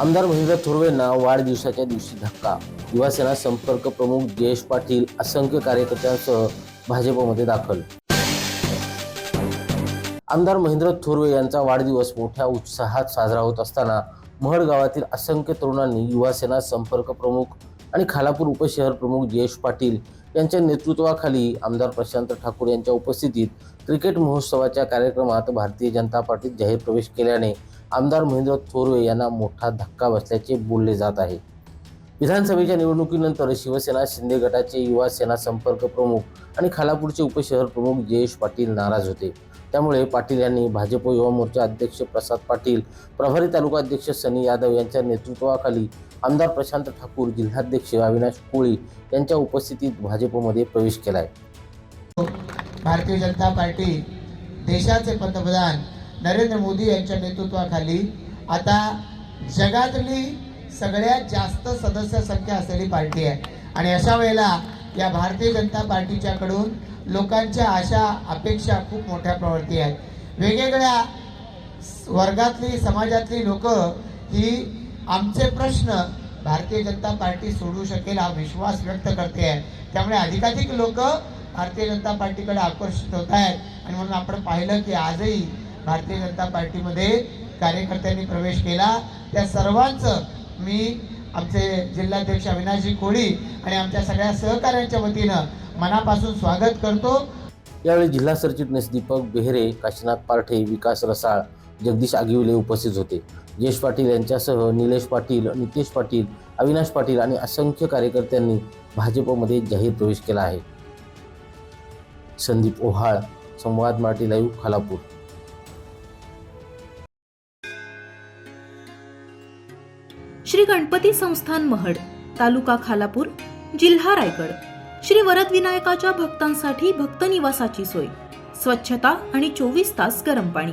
आमदार महेंद्र थोरवेंना वाढदिवसाच्या दिवशी धक्का. युवासेना संपर्क प्रमुख जयेश पाटील असंख्य कार्यकर्त्यांसह भाजपमध्ये दाखल. आमदार महेंद्र थोरवे यांचा वाढदिवस मोठ्या उत्साहात साजरा होत असताना महड गावातील असंख्य तरुणांनी युवासेना संपर्क प्रमुख आणि खालापूर उपशहर प्रमुख जयेश पाटील यांच्या नेतृत्वाखाली आमदार प्रशांत ठाकूर यांच्या उपस्थितीत क्रिकेट महोत्सवाच्या कार्यक्रमात भारतीय जनता पार्टीत जाहीर प्रवेश केल्याने आमदार महेंद्र थोरवे यांना मोठा धक्का बसल्याचे बोलले जात आहे. विधानसभेच्या निवडणुकीनंतर शिवसेना शिंदे गटाचे युवा सेना संपर्क प्रमुख आणि खालापूरचे उपशहर प्रमुख जयेश पाटील नाराज होते. त्यामुळे पाटील यांनी भाजप युवा मोर्चा अध्यक्ष प्रसाद पाटील प्रभारी तालुका अध्यक्ष सनी यादव यांच्या नेतृत्वाखाली आमदार प्रशांत ठाकूर जिल्हाध्यक्ष अविनाश कोळी यांच्या उपस्थितीत भाजपमध्ये प्रवेश केलाय. भारतीय जनता पार्टी देशाचे पंतप्रधान नरेंद्र मोदी यांच्या नेतृत्वाखाली आता जगातली सगळ्यात जास्त सदस्य संख्या असलेली पार्टी आहे. आणि अशा वेळेला या भारतीय जनता पार्टीच्याकडून लोकांच्या आशा अपेक्षा खूप मोठ्या प्रवृत्ती आहेत. वेगवेगळ्या वर्गातली समाजातली लोक ही आमचे प्रश्न भारतीय जनता पार्टी सोडू शकेल हा विश्वास व्यक्त करते आहे. त्यामुळे अधिकाधिक लोक भारतीय जनता पार्टीकडे आकर्षित होत आहेत. आणि म्हणून आपण पाहिलं की आजही भारतीय जनता पार्टीमध्ये कार्यकर्त्यांनी प्रवेश केला. त्या सर्वांचं मी आमचे जिल्हाध्यक्ष अविनाशजी कोळी आणि आमच्या सगळ्या सहकाऱ्यांच्या वतीनं मनापासून स्वागत करतो. यावेळी जिल्हा सरचिटणीस दीपक बेहरे काशीनाथ पारठे विकास रसाळ जगदीश आगिवले उपस्थित होते. जयेश पाटील यांच्यासह निलेश पाटील नितेश पाटील अविनाश पाटील आणि असंख्य कार्यकर्त्यांनी भाजपमध्ये जाहीर प्रवेश केला आहे. संदीप ओहाळ संवाद मराठी लाईव्ह खालापूर. श्री गणपती संस्थान महड तालुका खालापूर जिल्हा रायगड. श्री वरद विनायकाच्या भक्तांसाठी भक्त निवासाची सोय. स्वच्छता आणि चोवीस तास गरम पाणी.